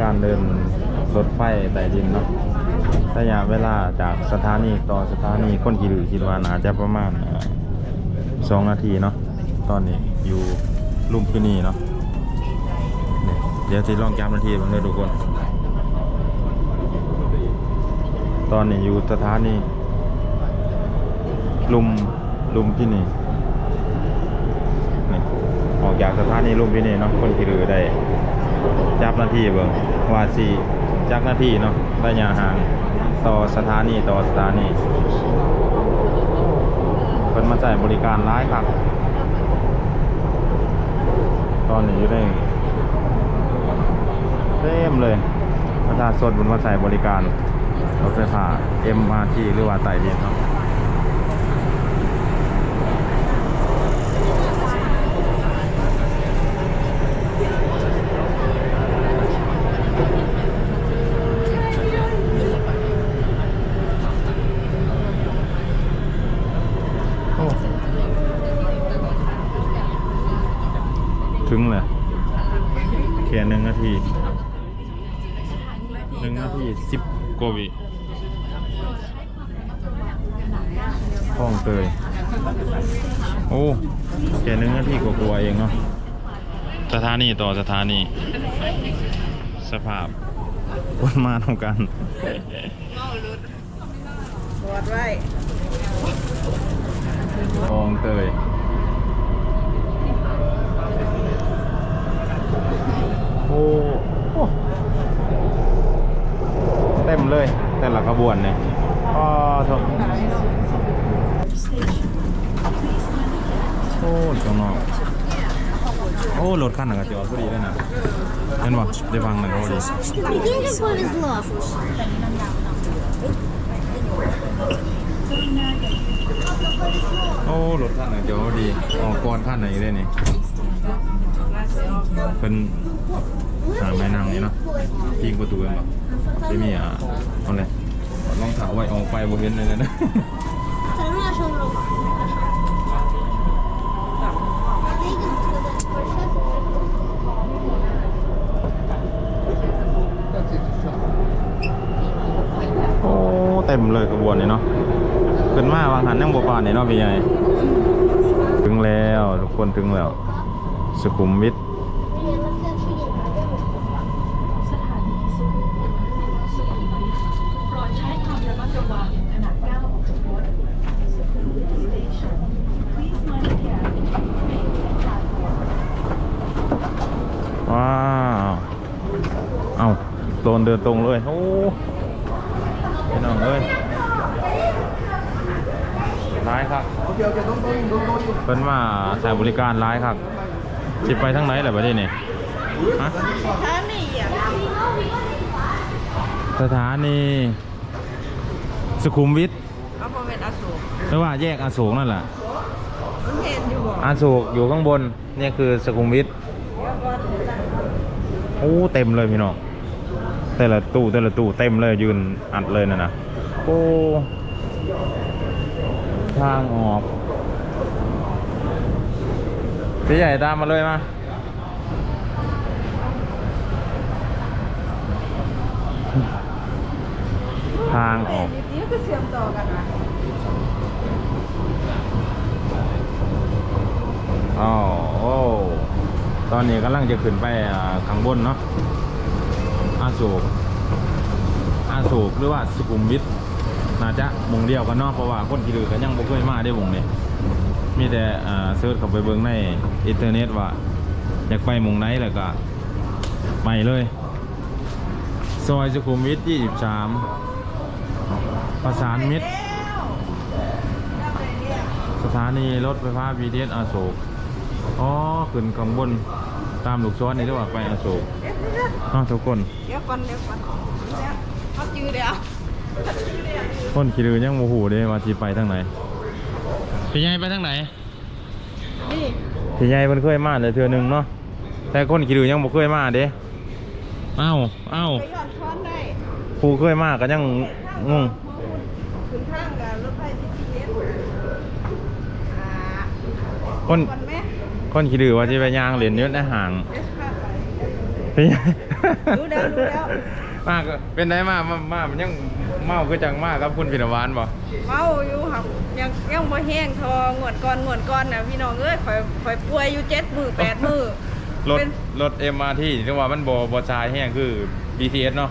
การเดินรถไฟใต้ดินเนาะระยะเวลาจากสถานีต่อสถานีคนขี่หรือคิดว่าน่าจะประมาณสองนาทีเนาะตอนนี้อยู่ลุมพินีเนาะเดี๋ยวสิลองจำนาทีบ้างเลยทุกคน ตอนนี้อยู่สถานีลุมลุมพินีนี่ออกจากสถานีลุมพินีเนาะคนขี่หรือได้ จับหน้าที่เบิ่งว่าสิจักหน้าที่เนาะระยะห่างต่อสถานีต่อสถานีเพิ่นมาใช้บริการร้ายครับตอนนี้อยู่ได้เต็มเลยประชาชนบนมาใช้บริการรถไฟฟ้า MRT หรือว่าไต่ดินเนาะโอ้ถึงเลยแค่หนึ่งนา ทีหนึ่งนาทีสิบกว่าวิห้องเตยโอ้แค่หนึ่งนาทีกว่าๆเองเนาะสถานีต่อสถานี สภาพคนมาทำกันบอดไว้ คลองเตย โอ้โอ้เต็มเลย แต่ละข บวนเนี่ยก็โอ้จังเนาะโอ้รถขั้นหนึ่งก็จอดพอดีเลยนะเห็นป่ะได้ฟังหนึ่งพอดี unicorn โอ้รถขั้นหนึ่งจอดพอดีอ๋อกก่อนขั้นไหนได้เลนี่เป็นหาไม้นงนี่เนาะยิงประตูกันป่ะไม่มีอะอะไร รองเท้าไว้ออกไปบ่เห็นเลยนะฉันมาชมรมนะโอ้เต็มเลยกระบวนนี่เนาะขึ้นมาวางหันนั่งบัวป่านนี่เนาะพี่ใหญ่ถึงแล้วทุกคนถึงแล้ว สุขุมวิท ว้าวเอาโดนเดินตรงเลยโอ้พี่น้องเอ้ยร้ายครับเป็นว่าใช้บริการร้ายครับสิไปทางไหนแหละประเทศนี้ฮะถ้านี่อะสถานีสุขุมวิทเอามาเป็นอสูรหรือว่าแยกอโศกนั่นแหละมันเห็นอยู่บ่อโศกอยู่ข้างบนเนี่ยคือสุขุมวิท โอ้เต็มเลยพี่น้องแต่ละตู้แต่ละตู้เต็มเลยยืนอัดเลยนะนะโอ้ทางออกพี่ใหญ่ตามมาเลยมาทางออกนิดเดียวก็เชื่อมต่อกันนะอ๋อโอ้ ตอนนี้กำลังจะขึ้นไปข้างบนเนาะอาโศกอาโศกหรือว่าสุขุมวิทน่าจะหมงเดียวกันเนาะเพราะว่าคนขี่ลือกันยังบ่เคยมาได้วงนี้มีแต่เซิร์ชเข้าไปเบิ่งในอินเทอร์เน็ตว่า อยากไปมงไหนแล้วก็ไปเลยซอยสุขุมวิท23 ประสานมิตร สถานีรถไฟฟ้า BTS อโศก อ๋อ ขึ้นข้างบน ตามลูกซ้อนนี่เรียกว่าไปอโศกเนาะทุกคนเดี๋ยวก่อนเดี๋ยวก่อนเนี่ยเขาจือเดียวคนขี่ลือยังโมโหเด้ว่าที่ไปทางไหนพี่ใหญ่ไปทางไหนนี่พี่ใหญ่มันเคยมาแต่เทือหนึงเนาะแต่คนขี่ลือยังบ่เคยมาเด้เอ้าเอ้าไปย้อนช้อนได้ผู้เคยมาก็ยังงงขึ้นข้างกับรถไฟที่ทีเอสอ่าคนก่อนไหม คนขี่ลือว่าที่ไปย่างเหรียญยศในห่างเอสพาไปเป็นไงรู้แล้วรู้แล้วมากเป็นไงมามามามันยังเมาคือจังมากครับคุณพินวานบ่เมาอยู่ครับยังยังบ่แห้งทองวดก่อนงวดก่อนน่ะพี่น้องเอ้ยข่อยข่อยป่วยอยู่เจ็ดมือแปดมือรถเป็นรถ MRT ที่ว่ามันบ่บ่ชายแห้งคือ BTS เนาะ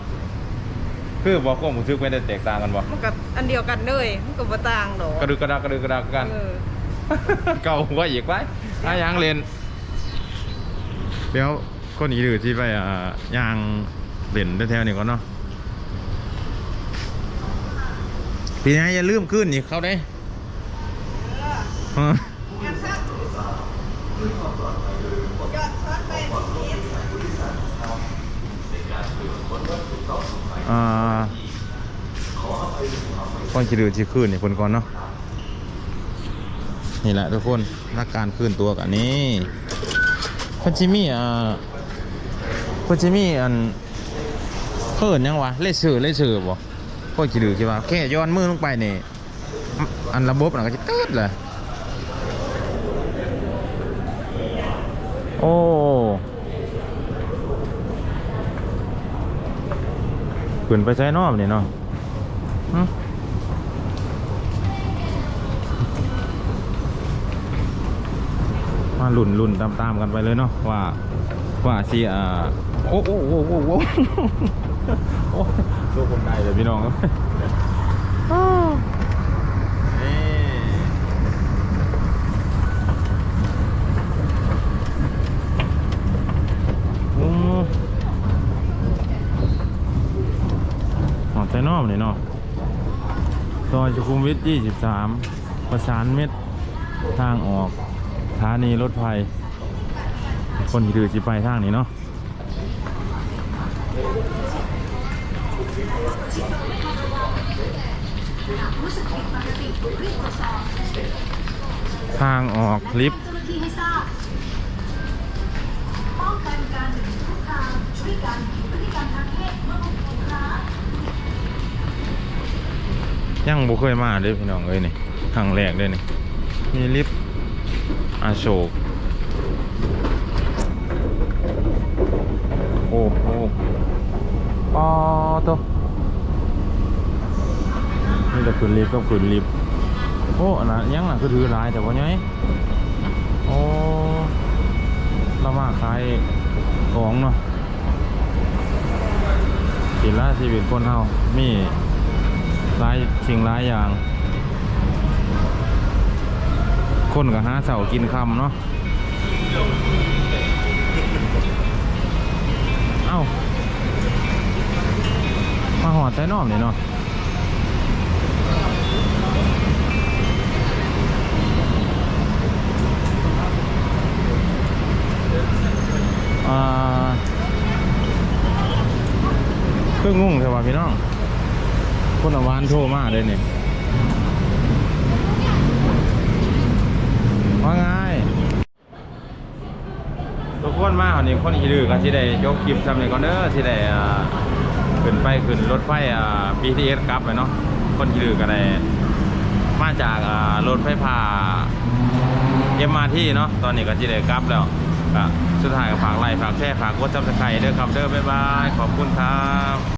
คือบ่ควบรู้สึกไม่ได้แตกต่างกันบ่มันก็อันเดียวกันเลยมันก็บ่ต่างดอกกระดึกกระดักกระดึกกระดักกันเออเก่าหัวอีกไป อะยางเลนเดี๋ยวคนอีดือที่ไปอ่ายางเล่นแถวๆนี่ก่อนเนาะปีนี้อย่าลืมขึ้นอีกเขาได้เอออ่าก้อนขี้ดือที่ขึ้นนี่คนก่อนเนาะ นี่แหละทุกคนนักการขึ้นตัวกันนี่คนจิมี่อ่าคนจิมี่อันเขินยังวะเล่สื่อเล่สื่อบ่ก้อนขี้ดือคิดว่าแค่ย้อนมือลงไปนี่อันระบบน่ะก็จะตืดเลยโอ้ขึ้นไปใช้นอบนี่เนาะ มาหลุ่นหลุ่นตามๆกันไปเลยเนาะว่าว่าสิอ่าโอ้โอ้โอ้โอ้โอ้โอ้ลูกคนใดเลยพี่น้องอ้าวนี่อืมหอดไซนอมนี่เนาะซอยสุขุมวิท 23 ประสานเม็ดทางออก ถานีรถไฟ คนที่ถือสิไปทางนี้เนาะทางออกลิฟต์ยังบ่เคยมาเลยพี่น้องเอ้ยนี่ครั้งแรกเลยนี่มีลิฟต์ อาโศกโอ้โหปอโตนี่แต่ขึ้นลิฟต์ก็ขึ้นลิฟต์โอ้อันนั้นยังน่ะคือถือลายแต่ว่าไงโอ้เรามาขายของเนาะสิละชีวิตคนเฮามีหลายสิ่งหลายอย่าง คนก็หาเสากินคำเนาะ เอ้า มาหอดใต้นอมนี่เนาะอ่าเครื่องงงใช่ป่ะพี่น้อง คนอวานโทรมาเลยเนี่ย ว่าไงทุกคนมาวันนี้คนอีดือกันที่ได้ยกคลิปทำในก่อนเด้อที่ได้ขึ้นไปขึ้นรถไฟอ่า BTS กลับไปเนาะคนอีดือกันได้มาจากอ่ารถไฟฟ้า MRT เนาะตอนนี้ก็ที่ได้กลับแล้วสุดท้ายก็ฝากไลค์ฝากแชร์ฝากกดซับสไครต์เด้อครับเด้อบ๊ายบายขอบคุณครับ